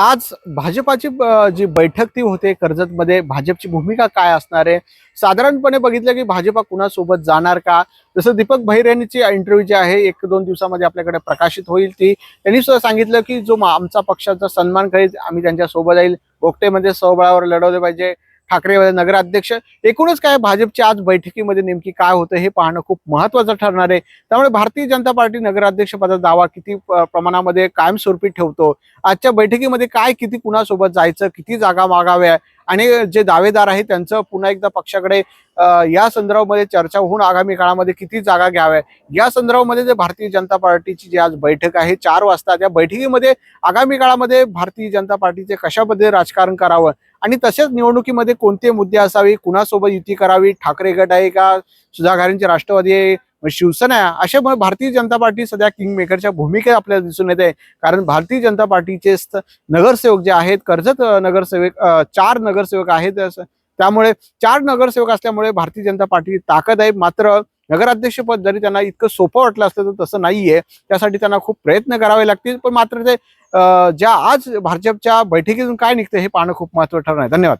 आज भाजपाची जी बैठक ती होते कर्जतमध्ये भाजपची भूमिका काय असणार आहे? साधारणपणे बघितलं की भाजपा कुणासोबत जाणार का? जसं दीपक भैर यांची इंटरव्ह्यू जी आहे एक दोन दिवसामध्ये आपल्याकडे प्रकाशित होईल ती. त्यांनी सुद्धा सांगितलं की जो मा- आमचा पक्षाचा सन्मान करेल आम्ही त्यांच्यासोबत जाईल. बोगटेमध्ये सहबळावर लढवले पाहिजे. ठाकरे नगराध्यक्ष. एकूणच काय भाजपच्या आज बैठकीमध्ये नेमकी काय होतं हे पाहणं खूप महत्वाचं ठरणार आहे. त्यामुळे भारतीय जनता पार्टी नगराध्यक्ष पदाचा दावा किती प- प्रमाणामध्ये कायमस्वरूपी ठेवतो? आजच्या बैठकीमध्ये काय किती कुणासोबत जायचं किती जागा मागाव्या आणि जे दावेदार आहेत त्यांचं पुन्हा एकदा पक्षाकडे या संदर्भामध्ये चर्चा होऊन आगामी काळामध्ये किती जागा घ्याव्या? या संदर्भामध्ये जे भारतीय जनता पार्टीची जी आज बैठक आहे चार वाजता त्या बैठकीमध्ये आगामी काळामध्ये भारतीय जनता पार्टीचे कशा पद्धतीने राजकारण करावं? आणि तसेच निवडणुकीमध्ये कोणते मुद्दे असावे कुणासोबत युती करावी ठाकरे गट आहे का सुधाकरांचे राष्ट्रवादी आहे शिवसेना आहे अशामुळे भारतीय जनता पार्टी सध्या किंग मेकरच्या भूमिकेत आपल्याला दिसून येते. कारण भारतीय जनता पार्टीचे स्त- नगरसेवक जे आहेत कर्जत नगरसेवक चार नगरसेवक आहेत त्यामुळे चार नगरसेवक असल्यामुळे भारतीय जनता पार्टी ताकद आहे. मात्र नगराध्यक्षपद जरी त्यांना इतकं सोपं वाटलं असतं तर तसं नाहीये. त्यासाठी त्यांना खूप प्रयत्न करावे लागतील. पण मात्र ते ज्या आज भाजपच्या बैठकीतून काय निघतं हे पाहणं खूप महत्त्व ठरणार आहे. धन्यवाद.